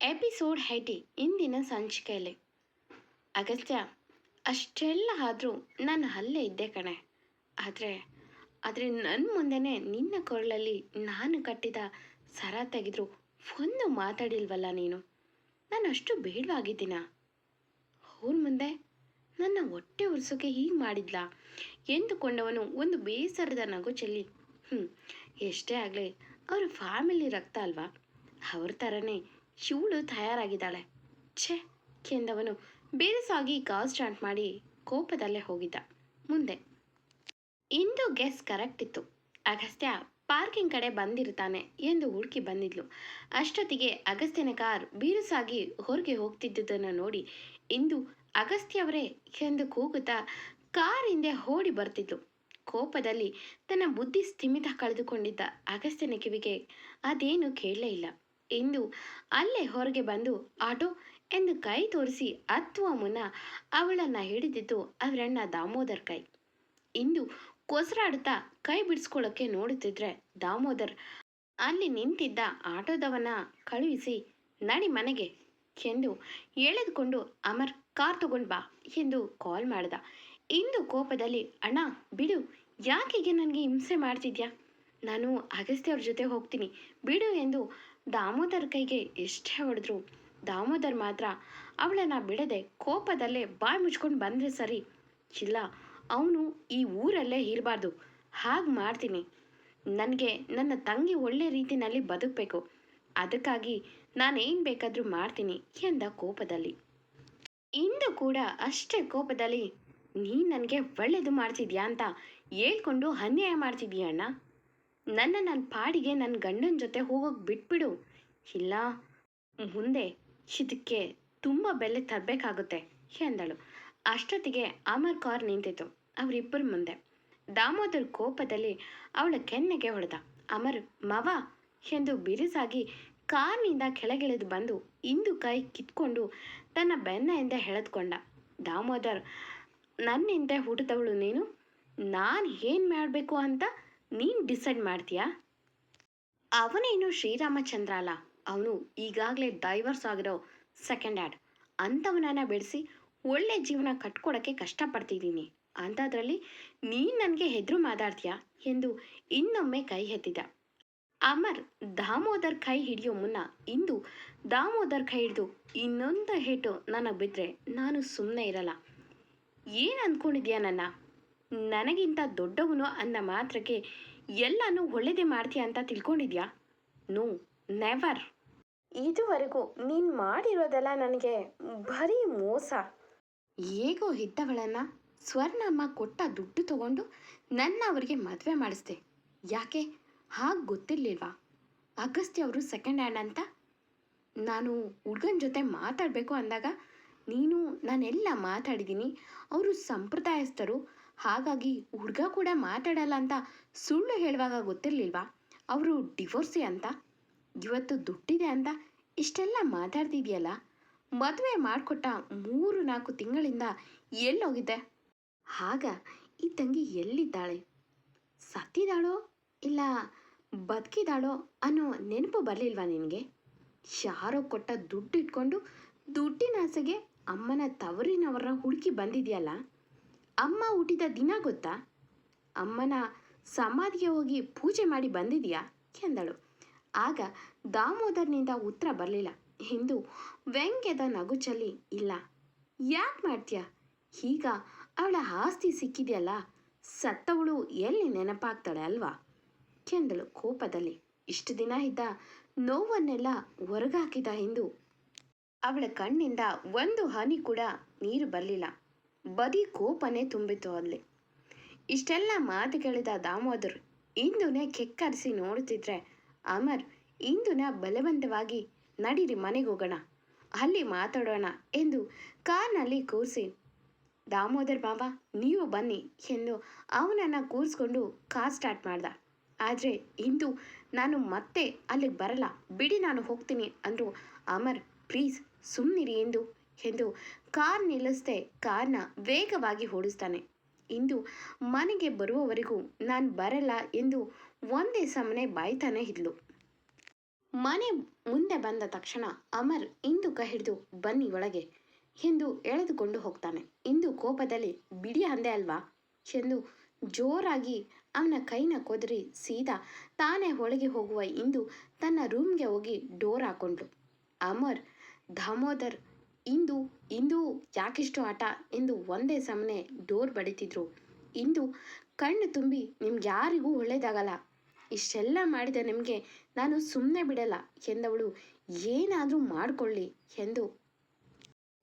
Episode IT ಇಂದಿನ ಸಂಚಿಕೆಯಲ್ಲಿ. ಅಗತ್ಯ ಅಷ್ಟೆಲ್ಲ ಆದರೂ ನಾನು ಅಲ್ಲೇ ಇದ್ದೆ ಕಣೆ. ಆದರೆ ಆದರೆ ನನ್ನ ಮುಂದೆನೇ ನಿನ್ನ ಕೊರಳಲ್ಲಿ ನಾನು ಕಟ್ಟಿದ ಸರ ತೆಗೆದ್ರು ಒಂದು ಮಾತಾಡಿಲ್ವಲ್ಲ ನೀನು? ನಾನು ಅಷ್ಟು ಬೇಡವಾಗಿದ್ದೀನ? ಅವ್ರ ಮುಂದೆ ನನ್ನ ಹೊಟ್ಟೆ ಉರ್ಸೋಕೆ ಹೀಗೆ ಮಾಡಿದ್ಲಾ? ಎಂದುಕೊಂಡವನು ಒಂದು ಬೇಸರದ ನಗು ಚೆಲ್ಲಿ ಹ್ಞೂ ಎಷ್ಟೇ ಆಗಲಿ, ಅವ್ರ ಫ್ಯಾಮಿಲಿ ರಕ್ತ ಅಲ್ವಾ? ಅವ್ರ ಥರನೇ ಇವಳು ತಯಾರಾಗಿದ್ದಾಳೆ. ಛೆ, ಕೆಂದವನು. ಬೇರೆಸಾಗಿ ಕಾಲ್ ಸ್ಟಾರ್ಟ್ ಮಾಡಿ ಕೋಪದಲ್ಲೇ ಹೋಗಿದ್ದ. ಮುಂದೆ. ಇಂದು ಗೆಸ್ ಕರೆಕ್ಟ್ ಇತ್ತು. ಅಗಸ್ತ್ಯ ಪಾರ್ಕಿಂಗ್ ಕಡೆ ಬಂದಿರ್ತಾನೆ ಎಂದು ಹುಡುಕಿ ಬಂದಿದ್ಲು. ಅಷ್ಟೊತ್ತಿಗೆ ಅಗಸ್ತ್ಯನ ಕಾರ್ ಬೀರುಸಾಗಿ ಹೊರಗೆ ಹೋಗ್ತಿದ್ದುದನ್ನು ನೋಡಿ ಇಂದು ಅಗಸ್ತ್ಯವರೇ ಎಂದು ಕೂಗುತ್ತಾ ಕಾರ್ ಹಿಂದೆ ಓಡಿ ಬರ್ತಿದ್ಲು. ಕೋಪದಲ್ಲಿ ತನ್ನ ಬುದ್ಧಿ ಸ್ಥಿಮಿತ ಕಳೆದುಕೊಂಡಿದ್ದ ಅಗಸ್ತ್ಯನ ಕಿವಿಗೆ ಅದೇನು ಕೇಳಲೇ ಇಲ್ಲ. ಇಂದು ಅಲ್ಲೇ ಹೊರಗೆ ಬಂದು, ಆಟೋ ಎಂದು ಕೈ ತೋರಿಸಿ ಹತ್ತುವ ಮುನ್ನ ಅವಳನ್ನು ಹಿಡಿದಿದ್ದು ಅವರಣ್ಣ ದಾಮೋದರ್ ಕೈ. ಇಂದು ಕೊಸರಾಡುತ್ತಾ ಕೈ ಬಿಡಿಸ್ಕೊಳ್ಳೋಕ್ಕೆ ನೋಡುತ್ತಿದ್ರೆ ದಾಮೋದರ್ ಅಲ್ಲಿ ನಿಂತಿದ್ದ ಆಟೋದವನ ಕಳುಹಿಸಿ, ನಡಿ ಮನೆಗೆ ಎಂದು ಎಳೆದುಕೊಂಡು, ಅಮರ್, ಕಾರ್ ತಗೊಂಡು ಬಾ ಎಂದು ಕಾಲ್ ಮಾಡ್ದ. ಇಂದು ಕೋಪದಲ್ಲಿ, ಅಣ್ಣ, ಬಿಡು ಯಾಕೀಗೆ ನನಗೆ ಹಿಂಸೆ ಮಾಡ್ತಿದ್ಯಾ? ನಾನು ಅಗಸ್ತ್ಯವ್ರ ಜೊತೆ ಹೋಗ್ತೀನಿ, ಬಿಡು ಎಂದು ದಾಮೋದರ್ ಕೈಗೆ ಎಷ್ಟೇ ಹೊಡೆದ್ರು ದಾಮೋದರ್ ಮಾತ್ರ ಅವಳನ್ನು ಬಿಡದೆ ಕೋಪದಲ್ಲೇ ಬಾಯಿ ಮುಚ್ಕೊಂಡು ಬಂದರೆ ಸರಿ. ಇಲ್ಲ, ಅವನು ಈ ಊರಲ್ಲೇ ಇರಬಾರ್ದು. ಹಾಗೆ ಮಾಡ್ತೀನಿ. ನನಗೆ ನನ್ನ ತಂಗಿ ಒಳ್ಳೆ ರೀತಿಯಲ್ಲಿ ಬದುಕಬೇಕು. ಅದಕ್ಕಾಗಿ ನಾನೇನು ಬೇಕಾದರೂ ಮಾಡ್ತೀನಿ ಎಂದ ಕೋಪದಲ್ಲಿ. ಇಂದು ಕೂಡ ಅಷ್ಟೇ ಕೋಪದಲ್ಲಿ ನೀನು ನನಗೆ ಒಳ್ಳೇದು ಮಾಡ್ತಿದ್ಯಾ ಅಂತ ಹೇಳ್ಕೊಂಡು ಅನ್ಯಾಯ ಮಾಡ್ತಿದ್ಯಾ ಅಣ್ಣ? ನನ್ನ ನನ್ನ ಪಾಡಿಗೆ ನನ್ನ ಗಂಡನ ಜೊತೆ ಹೋಗೋಕೆ ಬಿಟ್ಬಿಡು. ಇಲ್ಲ, ಮುಂದೆ ಇದಕ್ಕೆ ತುಂಬ ಬೆಲೆ ತರಬೇಕಾಗುತ್ತೆ, ಎಂದಳು. ಅಷ್ಟೊತ್ತಿಗೆ ಅಮರ್ ಕಾರ್ ನಿಂತಿತು ಅವರಿಬ್ಬರ ಮುಂದೆ. ದಾಮೋದರ್ ಕೋಪದಲ್ಲಿ ಅವಳ ಕೆನ್ನೆಗೆ ಹೊಡೆದ. ಅಮರ್, ಮವ, ಎಂದು ಬಿರುಸಾಗಿ ಕಾರ್ನಿಂದ ಕೆಳಗಿಳಿದು ಬಂದು ಇಂದು ಕೈ ಕಿತ್ಕೊಂಡು ತನ್ನ ಬೆನ್ನ ಹಿಂದೆ ಎಳೆದುಕೊಂಡ. ದಾಮೋದರ್, ನನ್ನಿಂದ ಹುಟ್ಟಿದವಳು ನೀನು? ನಾನು ಏನು ಮಾಡಬೇಕು ಅಂತ ನೀನು ಡಿಸೈಡ್ ಮಾಡ್ತೀಯಾ? ಅವನೇನು ಶ್ರೀರಾಮಚಂದ್ರ ಅಲ್ಲ ಅವನು ಈಗಾಗಲೇ ಡೈವರ್ಸ್ ಆಗಿರೋ ಸೆಕೆಂಡ್ ಹ್ಯಾಂಡ್ ಅಂಥವನನ್ನ ಬೆಳೆಸಿ ಒಳ್ಳೆ ಜೀವನ ಕಟ್ಕೊಡೋಕ್ಕೆ ಕಷ್ಟಪಡ್ತಿದ್ದೀನಿ. ಅಂಥದ್ರಲ್ಲಿ ನೀನು ನನಗೆ ಹೆದರು ಮಾತಾಡ್ತೀಯಾ ಎಂದು ಇನ್ನೊಮ್ಮೆ ಕೈ ಎತ್ತಿದ. ಅಮರ್ ದಾಮೋದರ್ ಕೈ ಹಿಡಿಯೋ ಮುನ್ನ ಇಂದು ದಾಮೋದರ್ ಕೈ ಹಿಡಿದು ಇನ್ನೊಂದು ಹೇಟು ನನಗೆ ಬಿದ್ದರೆ ನಾನು ಸುಮ್ಮನೆ ಇರಲ್ಲ. ಏನು ಅಂದ್ಕೊಂಡಿದ್ಯಾ ನನ್ನ? ನನಗಿಂತ ದೊಡ್ಡವನು ಅಂದ ಮಾತ್ರಕ್ಕೆ ಎಲ್ಲನೂ ಒಳ್ಳೇದೇ ಮಾಡ್ತೀಯ ಅಂತ ತಿಳ್ಕೊಂಡಿದ್ಯಾ? No never. ಇದುವರೆಗೂ ನೀನು ಮಾಡಿರೋದೆಲ್ಲ ನನಗೆ ಬರೀ ಮೋಸ. ಹೇಗೋ ಇದ್ದವಳನ್ನು ಸ್ವರ್ಣಮ್ಮ ಕೊಟ್ಟ ದುಡ್ಡು ತಗೊಂಡು ನನ್ನ ಅವರಿಗೆ ಮದುವೆ ಮಾಡಿಸ್ದೆ. ಯಾಕೆ? ಹಾಗೆ ಗೊತ್ತಿರಲಿಲ್ವಾ? ಅಗಸ್ತ್ಯ ಅವರು ಸೆಕೆಂಡ್ ಹ್ಯಾಂಡ್ ಅಂತ? ನಾನು ಹುಡುಗನ ಜೊತೆ ಮಾತಾಡಬೇಕು ಅಂದಾಗ ನೀನು ನಾನೆಲ್ಲ ಮಾತಾಡಿದ್ದೀನಿ. ಅವರು ಸಂಪ್ರದಾಯಸ್ಥರು ಹಾಗಾಗಿ ಹುಡುಗ ಕೂಡ ಮಾತಾಡಲ್ಲ ಅಂತ ಸುಳ್ಳು ಹೇಳುವಾಗ ಗೊತ್ತಿರಲಿಲ್ವಾ? ಅವರು ಡಿವೋರ್ಸಿ ಅಂತ? ಇವತ್ತು ದುಡ್ಡಿದೆ ಅಂತ ಇಷ್ಟೆಲ್ಲ ಮಾತಾಡ್ತಿದ್ಯಲ್ಲ? ಮದುವೆ ಮಾಡಿಕೊಟ್ಟ ಮೂರು ನಾಲ್ಕು ತಿಂಗಳಿಂದ ಎಲ್ಲೋಗಿದ್ದೆ. ಆಗ ಈ ತಂಗಿ ಎಲ್ಲಿದ್ದಾಳೆ? ಸತ್ತಿದ್ದಾಳೋ ಇಲ್ಲ ಬದುಕಿದಾಳೋ ಅನ್ನೋ ನೆನಪು ಬರಲಿಲ್ವಾ ನಿನಗೆ? ಯಾರೋ ಕೊಟ್ಟ ದುಡ್ಡು ಇಟ್ಕೊಂಡು ದುಡ್ಡಿನ ಆಸೆಗೆ ಅಮ್ಮನ ತವರಿನವರ ಹುಡುಕಿ ಬಂದಿದೆಯಲ್ಲ? ಅಮ್ಮ ಹುಟ್ಟಿದ ದಿನ ಗೊತ್ತಾ? ಅಮ್ಮನ ಸಮಾಧಿಗೆ ಹೋಗಿ ಪೂಜೆ ಮಾಡಿ ಬಂದಿದೆಯಾ? ಎಂದಳು. ಆಗ ದಾಮೋದರ್ನಿಂದ ಉತ್ತರ ಬರಲಿಲ್ಲ. ಎಂದು ವ್ಯಂಗ್ಯದ ನಗುಚಲಿ ಇಲ್ಲ, ಯಾಕೆ ಮಾಡ್ತೀಯ? ಈಗ ಅವಳ ಆಸ್ತಿ ಸಿಕ್ಕಿದೆಯಲ್ಲ, ಸತ್ತವಳು ಎಲ್ಲಿ ನೆನಪಾಗ್ತಾಳೆ ಅಲ್ವಾ? ಎಂದಳು ಕೋಪದಲ್ಲಿ. ಇಷ್ಟು ದಿನ ಇದ್ದ ನೋವನ್ನೆಲ್ಲ ಹೊರಗಾಕಿದ ಎಂದು ಅವಳ ಕಣ್ಣಿಂದ ಒಂದು ಹನಿ ಕೂಡ ನೀರು ಬರಲಿಲ್ಲ. ಬದಿ ಕೋಪನೇ ತುಂಬಿತು ಅಲ್ಲಿ. ಇಷ್ಟೆಲ್ಲ ಮಾತುಗಳಿದ ದಾಮೋದರ್, ಇಂದುನೇ ಕೆಕ್ಕರಿಸಿ ನೋಡುತ್ತಿದ್ರೆ, ಅಮರ್, ಇಂದುನ ಬಲವಂತವಾಗಿ, ನಡೀರಿ ಮನೆಗೆ ಹೋಗೋಣ, ಅಲ್ಲಿ ಮಾತಾಡೋಣ ಎಂದು ಕಾರ್ನಲ್ಲಿ ಕೂರಿಸಿ, ದಾಮೋದರ್ ಬಾಬಾ, ನೀವು ಬನ್ನಿ ಎಂದು ಅವನನ್ನು ಕೂರಿಸ್ಕೊಂಡು ಕಾರ್ ಸ್ಟಾರ್ಟ್ ಮಾಡ್ದ. ಆದರೆ, ಇಂದು ನಾನು ಮತ್ತೆ ಅಲ್ಲಿಗೆ ಬರಲ್ಲ, ಬಿಡಿ ನಾನು ಹೋಗ್ತೀನಿ ಅಂದರು ಅಮರ್ ಪ್ಲೀಸ್ ಸುಮ್ಮನಿರಿ ಎಂದು ಎಂದು ಕಾರ್ ನಿಲ್ಲಿಸದೆ ಕಾರ್ನ ವೇಗವಾಗಿ ಓಡಿಸ್ತಾನೆ. ಇಂದು ಮನೆಗೆ ಬರುವವರೆಗೂ ನಾನು ಬರಲ್ಲ ಎಂದು ಒಂದೇ ಸಮನೆ ಬಾಯ್ತಾನೆ ಇದ್ಲು. ಮನೆ ಮುಂದೆ ಬಂದ ತಕ್ಷಣ ಅಮರ್ ಇಂದು ಕೈ ಹಿಡಿದು ಬನ್ನಿ ಒಳಗೆ ಎಂದು ಎಳೆದುಕೊಂಡು ಹೋಗ್ತಾನೆ. ಇಂದು ಕೋಪದಲ್ಲಿ, ಬಿಡಿ ಅಂದೆ ಅಲ್ವಾ? ಎಂದು ಜೋರಾಗಿ ಅವನ ಕೈನ ಕೊದರಿ ಸೀದಾ ತಾನೇ ಒಳಗೆ ಹೋಗುವ ಇಂದು ತನ್ನ ರೂಮ್ಗೆ ಹೋಗಿ ಡೋರ್ ಹಾಕೊಂಡ್ಳು. ಅಮರ್ ದಾಮೋದರ್ ಇಂದು ಇಂದು ಯಾಕಿಷ್ಟು ಆಟ ಎಂದು ಒಂದೇ ಸಮನೆ ಡೋರ್ ಬಡಿತಿದ್ರು. ಇಂದು ಕಣ್ಣು ತುಂಬಿ ನಿಮ್ಗೆ ಯಾರಿಗೂ ಒಳ್ಳೇದಾಗಲ್ಲ. ಇಷ್ಟೆಲ್ಲ ಮಾಡಿದ ನಿಮಗೆ ನಾನು ಸುಮ್ಮನೆ ಬಿಡಲ್ಲ ಎಂದವಳು, ಏನಾದರೂ ಮಾಡಿಕೊಳ್ಳಿ ಎಂದು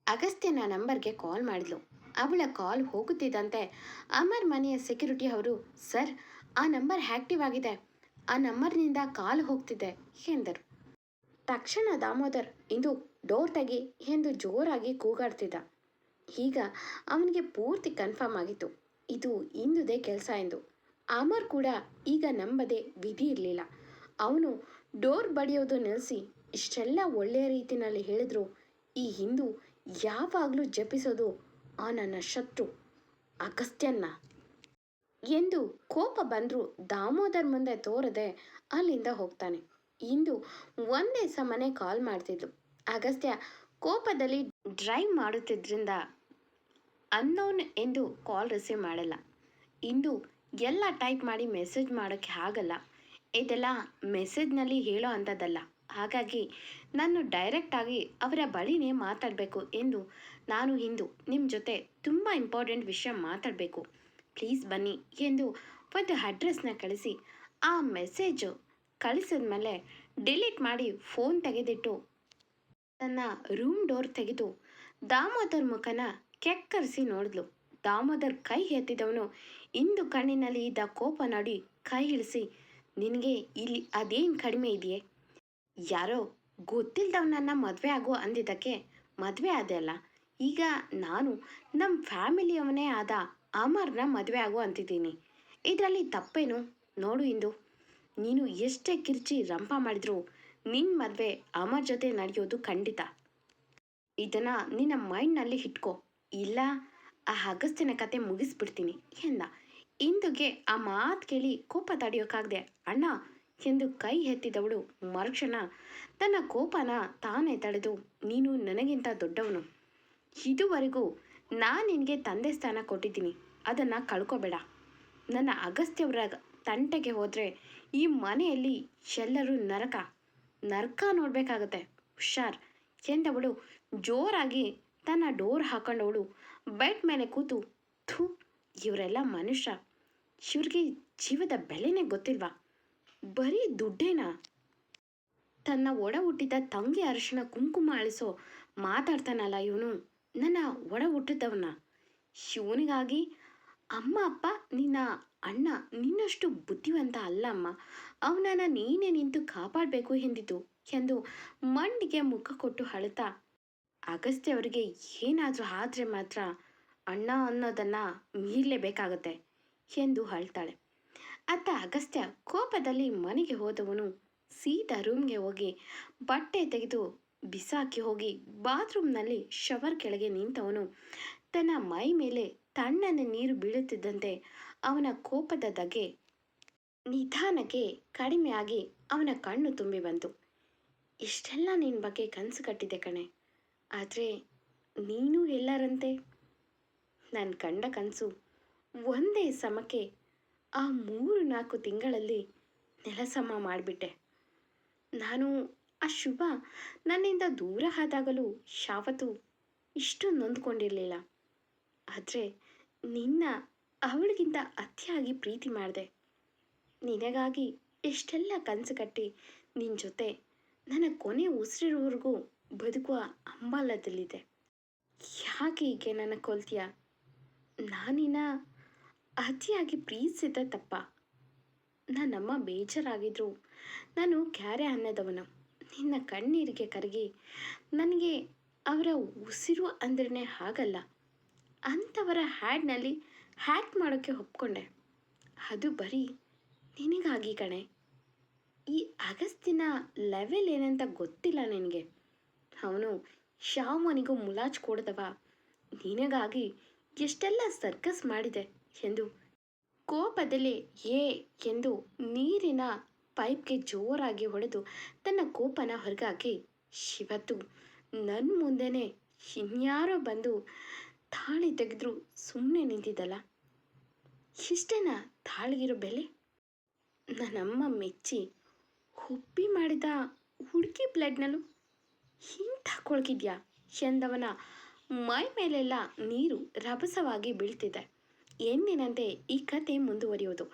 ಅಗಸ್ತ್ಯನ ನಂಬರ್ಗೆ ಕಾಲ್ ಮಾಡಿದ್ಲು. ಅವಳ ಕಾಲ್ ಹೋಗುತ್ತಿದ್ದಂತೆ ಅಮರ್ ಮನೆಯ ಸೆಕ್ಯೂರಿಟಿ ಅವರು, ಸರ್, ಆ ನಂಬರ್ ಆ್ಯಕ್ಟಿವ್ ಆಗಿದೆ. ಆ ನಂಬರ್ನಿಂದ ಕಾಲ್ ಹೋಗ್ತಿದೆ, ಎಂದರು. ತಕ್ಷಣ ದಾಮೋದರ್ ಇಂದು ಡೋರ್ ತೆಗಿ ಎಂದು ಜೋರಾಗಿ ಕೂಗಾಡ್ತಿದ್ದ. ಈಗ ಅವನಿಗೆ ಪೂರ್ತಿ ಕನ್ಫರ್ಮ್ ಆಗಿತ್ತು. ಇದು ಇಂದುದೇ ಕೆಲಸ ಎಂದು. ಅಮರ್ ಕೂಡ ಈಗ ನಂಬದೆ ವಿಧಿ ಇರಲಿಲ್ಲ. ಅವನು ಡೋರ್ ಬಡಿಯೋದು ನೆಲೆಸಿ ಇಷ್ಟೆಲ್ಲ ಒಳ್ಳೆಯ ರೀತಿಯಲ್ಲಿ ಹೇಳಿದ್ರು. ಈ ಹಿಂದೂ ಯಾವಾಗಲೂ ಜಪಿಸೋದು ಆ ನನ್ನ ಶತ್ರು, ಅಗಸ್ತ್ಯನ್ನ. ಎಂದು ಕೋಪ ಬಂದರೂ ದಾಮೋದರ್ ಮುಂದೆ ತೋರದೆ ಅಲ್ಲಿಂದ ಹೋಗ್ತಾನೆ. ಇಂದು ಒಂದೇ ಸಮನೆ ಕಾಲ್ ಮಾಡ್ತಿದ್ಲು ಅಗಸ್ತ್ಯ ಕೋಪದಲ್ಲಿ ಡ್ರೈವ್ ಮಾಡುತ್ತಿದ್ದರಿಂದ ಅನ್ನೋನ್ ಎಂದು ಕಾಲ್ ರಿಸೀವ್ ಮಾಡಲ್ಲ. ಇಂದು ಎಲ್ಲ ಟೈಪ್ ಮಾಡಿ ಮೆಸೇಜ್ ಮಾಡೋಕ್ಕೆ ಆಗಲ್ಲ. ಇದೆಲ್ಲ ಮೆಸೇಜ್ನಲ್ಲಿ ಹೇಳೋ ಅಂಥದ್ದಲ್ಲ. ಹಾಗಾಗಿ ನಾನು ಡೈರೆಕ್ಟಾಗಿ ಅವರ ಬಳಿನೇ ಮಾತಾಡಬೇಕು ಎಂದು ನಾನು ಇಂದು ನಿಮ್ಮ ಜೊತೆ ತುಂಬ ಇಂಪಾರ್ಟೆಂಟ್ ವಿಷಯ ಮಾತಾಡಬೇಕು. ಪ್ಲೀಸ್ ಬನ್ನಿ ಎಂದು ಒಂದು ಅಡ್ರೆಸ್ನ ಕಳಿಸಿ ಆ ಮೆಸೇಜು ಕಳಿಸಿದ ಮೇಲೆ ಡಿಲೀಟ್ ಮಾಡಿ ಫೋನ್ ತೆಗೆದಿಟ್ಟು ತನ್ನ ರೂಮ್ ಡೋರ್ ತೆಗೆದು ದಾಮೋದರ್ ಮುಖನ ಕೆಕ್ಕರಿಸಿ ನೋಡಿದ್ಲು. ದಾಮೋದರ್ ಕೈ ಎತ್ತಿದವನು ಇಂದು ಕಣ್ಣಿನಲ್ಲಿ ಇದ್ದ ಕೋಪ ನೋಡಿ ಕೈ ಇಳಿಸಿ, ನಿನಗೆ ಇಲ್ಲಿ ಅದೇನು ಕಡಿಮೆ ಇದೆಯೇ? ಯಾರೋ ಗೊತ್ತಿಲ್ಲದವನನ್ನ ಮದುವೆ ಆಗೋ ಅಂದಿದ್ದಕ್ಕೆ ಮದುವೆ ಆದೆ ಅಲ್ಲ. ಈಗ ನಾನು ನಮ್ಮ ಫ್ಯಾಮಿಲಿಯವನೇ ಆದ ಅಮರ್ನ ಮದುವೆ ಆಗು ಅಂತಿದ್ದೀನಿ. ಇದರಲ್ಲಿ ತಪ್ಪೇನು? ನೋಡು ಇಂದು. ನೀನು ಎಷ್ಟೇ ಕಿರ್ಚಿ ರಂಪ ಮಾಡಿದ್ರು ನಿನ್ನ ಮದುವೆ ಅಮರ್ ಜೊತೆ ನಡೆಯೋದು ಖಂಡಿತ. ಇದನ್ನ ನಿನ್ನ ಮೈಂಡ್ನಲ್ಲಿ ಇಟ್ಕೋ. ಇಲ್ಲ, ಆ ಅಗಸ್ತ್ಯನ ಕತೆ ಮುಗಿಸ್ಬಿಡ್ತೀನಿ ಎಂದ. ಇಂದುಗೆ ಆ ಮಾತು ಕೇಳಿ ಕೋಪ ತಡೆಯೋಕ್ಕಾಗದೆ ಅಣ್ಣ ಎಂದು ಕೈ ಎತ್ತಿದವಳು ಮರುಕ್ಷಣ. ತನ್ನ ಕೋಪನ ತಾನೇ ತಡೆದು, ನೀನು ನನಗಿಂತ ದೊಡ್ಡವನು. ಇದುವರೆಗೂ ನಾನು ನಿನಗೆ ತಂದೆ ಸ್ಥಾನ ಕೊಟ್ಟಿದ್ದೀನಿ, ಅದನ್ನು ಕಳ್ಕೊಬೇಡ. ನನ್ನ ಅಗಸ್ತ್ಯವರ ತಂಟೆಗೆ ಹೋದರೆ ಈ ಮನೆಯಲ್ಲಿ ಎಲ್ಲರೂ ನರಕ ನರಕ ನೋಡಬೇಕಾಗತ್ತೆ. ಹುಷಾರ್. ಎಂದವಳು ಜೋರಾಗಿ ತನ್ನ ಡೋರ್ ಹಾಕೊಂಡವಳು. ಬೆಡ್ ಮೇಲೆ ಕೂತು, ಥೂ, ಇವರೆಲ್ಲ ಮನುಷ್ಯ. ಇವ್ರಿಗೆ ಜೀವದ ಬೆಲೆನೇ ಗೊತ್ತಿಲ್ವಾ? ಬರೀ ದುಡ್ಡೇನಾ? ತನ್ನ ಒಡ ಹುಟ್ಟಿದ ತಂಗಿ ಅರಶಿನ ಕುಂಕುಮ ಅಳಿಸೋ ಮಾತಾಡ್ತಾನಲ್ಲ ಇವನು. ನನ್ನ ಒಡ ಹುಟ್ಟಿದವನ ಇವನಿಗಾಗಿ ಅಮ್ಮ, ಅಪ್ಪ, ನಿನ್ನ ಅಣ್ಣ ನಿನ್ನಷ್ಟು ಬುದ್ಧಿವಂತ ಅಲ್ಲ ಅಮ್ಮ. ಅವನನ್ನು ನೀನೇ ನಿಂತು ಕಾಪಾಡಬೇಕು ಎಂದಿತು. ಎಂದು ಮಂಡಿಗೆ ಮುಖ ಕೊಟ್ಟು ಅಳುತ್ತಾ, ಅಗಸ್ತ್ಯ ಅವರಿಗೆ ಏನಾದರೂ ಆದರೆ ಮಾತ್ರ ಅಣ್ಣ ಅನ್ನೋದನ್ನು ಮೀರಲೇಬೇಕಾಗತ್ತೆ ಎಂದು ಅಳ್ತಾಳೆ. ಅತ್ತ ಅಗಸ್ತ್ಯ ಕೋಪದಲ್ಲಿ ಮನೆಗೆ ಹೋದವನು ಸೀದಾ ರೂಮ್ಗೆ ಹೋಗಿ ಬಟ್ಟೆ ತೆಗೆದು ಬಿಸಾಕಿ ಹೋಗಿ ಬಾತ್ರೂಮ್ನಲ್ಲಿ ಶವರ್ ಕೆಳಗೆ ನಿಂತವನು. ತನ್ನ ಮೈ ಮೇಲೆ ತಣ್ಣನೆ ನೀರು ಬೀಳುತ್ತಿದ್ದಂತೆ ಅವನ ಕೋಪದ ದಗೆ ನಿಧಾನಕ್ಕೆ ಕಡಿಮೆಯಾಗಿ ಅವನ ಕಣ್ಣು ತುಂಬಿ ಬಂತು. ಇಷ್ಟೆಲ್ಲ ನಿನ್ನ ಬಗ್ಗೆ ಕನಸು ಕಟ್ಟಿದೆ ಕಣೆ. ಆದರೆ ನೀನು ಎಲ್ಲರಂತೆ? ನಾನು ಕಂಡ ಕನಸು ಒಂದೇ ಸಮಕ್ಕೆ ಆ ಮೂರು ನಾಲ್ಕು ತಿಂಗಳಲ್ಲಿ ನೆಲಸಮ ಮಾಡಿಬಿಟ್ಟೆ. ನಾನು ಆ ಶುಭ ನನ್ನಿಂದ ದೂರ ಆದಾಗಲೂ ಶಾವತು ಇಷ್ಟು ನೊಂದ್ಕೊಂಡಿರಲಿಲ್ಲ. ಆದರೆ ನಿನ್ನ ಅವಳಿಗಿಂತ ಅತಿಯಾಗಿ ಪ್ರೀತಿ ಮಾಡಿದೆ. ನಿನಗಾಗಿ ಎಷ್ಟೆಲ್ಲ ಕನಸು ಕಟ್ಟಿ ನಿನ್ನ ಜೊತೆ ನನ್ನ ಕೊನೆ ಉಸಿರಿರೋವರೆಗೂ ಬದುಕುವ ಅಂಬಾಲದಲ್ಲಿದೆ ಯಾಕೆ ಹೀಗೆ ನನ್ನ ಕೊಲ್ತೀಯ? ನಾನಿನ್ನ ಅತಿಯಾಗಿ ಪ್ರೀತಿಸಿದ ತಪ್ಪ. ನನ್ನಮ್ಮ ಬೇಜಾರಾಗಿದ್ರು. ನಾನು ಕ್ಯಾರೆ ಅನ್ನದವನು. ನಿನ್ನ ಕಣ್ಣೀರಿಗೆ ಕರಗಿ ನನಗೆ ಅವರ ಉಸಿರು ಅಂದ್ರೇ ಹಾಗಲ್ಲ. ಅಂಥವರ ಹ್ಯಾಡ್ನಲ್ಲಿ ಹ್ಯಾಕ್ ಮಾಡೋಕ್ಕೆ ಒಪ್ಕೊಂಡೆ. ಅದು ಬರೀ ನಿನಗಾಗಿ ಕಣೆ. ಈ ಅಗಸ್ತಿನ ಲೆವೆಲ್ ಏನಂತ ಗೊತ್ತಿಲ್ಲ ನಿನಗೆ. ಅವನು ಶಾಮನಿಗೂ ಮುಲಾಜ್ ಕೊಡ್ದವ. ನಿನಗಾಗಿ ಎಷ್ಟೆಲ್ಲ ಸರ್ಕಸ್ ಮಾಡಿದೆ ಎಂದು ಕೋಪದಲ್ಲಿ ಏ ಎಂದು ನೀರಿನ ಪೈಪ್ಗೆ ಜೋರಾಗಿ ಹೊಡೆದು ತನ್ನ ಕೋಪನ ಹೊರಗಾಕಿ ಶಿವತ್ತು ನನ್ನ ಮುಂದೆನೇ ಇನ್ಯಾರೋ ಬಂದು ತಾಳಿ ತೆಗೆದ್ರು ಸುಮ್ಮನೆ ನಿಂತಿದ್ದಲ್ಲ. ಇಷ್ಟೇನಾ ತಾಳಿಗಿರೋ ಬೆಲೆ? ನನ್ನಮ್ಮ ಮೆಚ್ಚಿ ಹುಪ್ಪಿ ಮಾಡಿದ ಹುಡುಕಿ ಬ್ಲಡ್ನಲ್ಲೂ ಇಂಥ ಕೊಳಗಿದ್ಯಾ ಎಂದವನ ಮೈ ಮೇಲೆಲ್ಲ ನೀರು ರಭಸವಾಗಿ ಬೀಳ್ತಿದೆ. ಎಂದಿನಂತೆ ಈ ಕತೆ ಮುಂದುವರಿಯೋದು.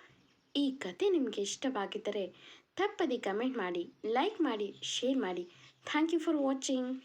ಈ ಕತೆ ನಿಮಗೆ ಇಷ್ಟವಾಗಿದ್ದರೆ ತಪ್ಪದೆ ಕಮೆಂಟ್ ಮಾಡಿ, ಲೈಕ್ ಮಾಡಿ, ಶೇರ್ ಮಾಡಿ. Thank you for watching.